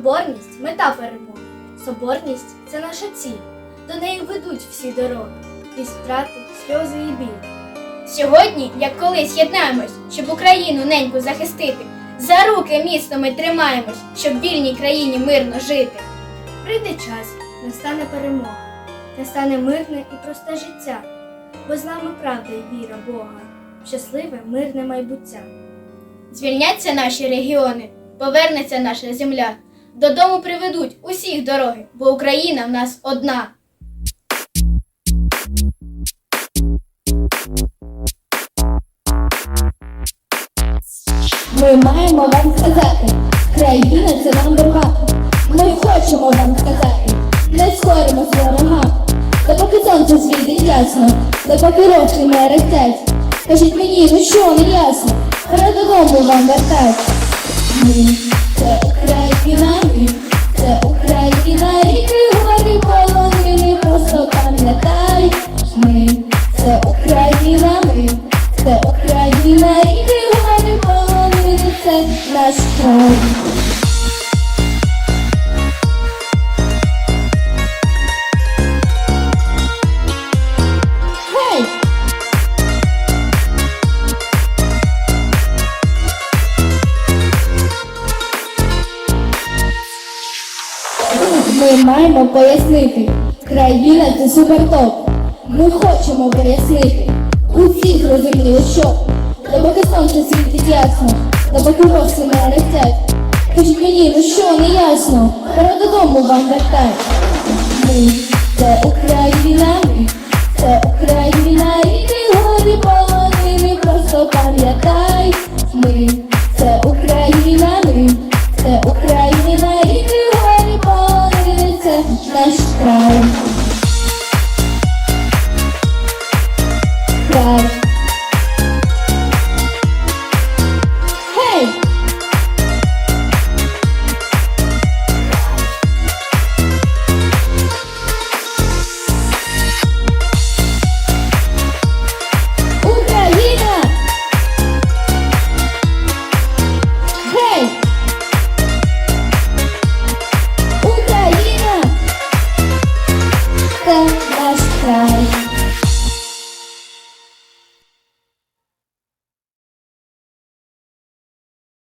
Соборність мета перемоги. Соборність це наша ціль. До неї ведуть всі дороги, крізь втрати, сльози і біль. Сьогодні, як колись, єднаємось, щоб Україну неньку захистити. За руки міцно ми тримаємось, щоб в вільній країні мирно жити. Прийде час, настане перемога, настане мирне і просте життя, бо з нами правда і віра Бога, щасливе мирне майбуття. Звільняться наші регіони, повернеться наша земля. Додому приведуть усіх дороги, бо Україна в нас одна. Ми маємо вам сказати, країна це нам дорога. Ми хочемо вам сказати, не скоримось ворогам. Допоки сонце світить ясно, допоки роки не ростять. Кажіть мені, ну що не ясно, пора додому вам вертать. Україна, і це Україна, ріки, гори, полонини, просто пам'ятай. Це Україна, це Україна, і гори, полонини, це наш край. Ми маємо пояснити, країна це супертоп. Ми хочемо пояснити, усіх зрозуміло, що допоки сонце світить ясно, допоки роси не летять. Кажіть мені, ну що не ясно, пора додому вам вертать. Ми це Україна, це Україна,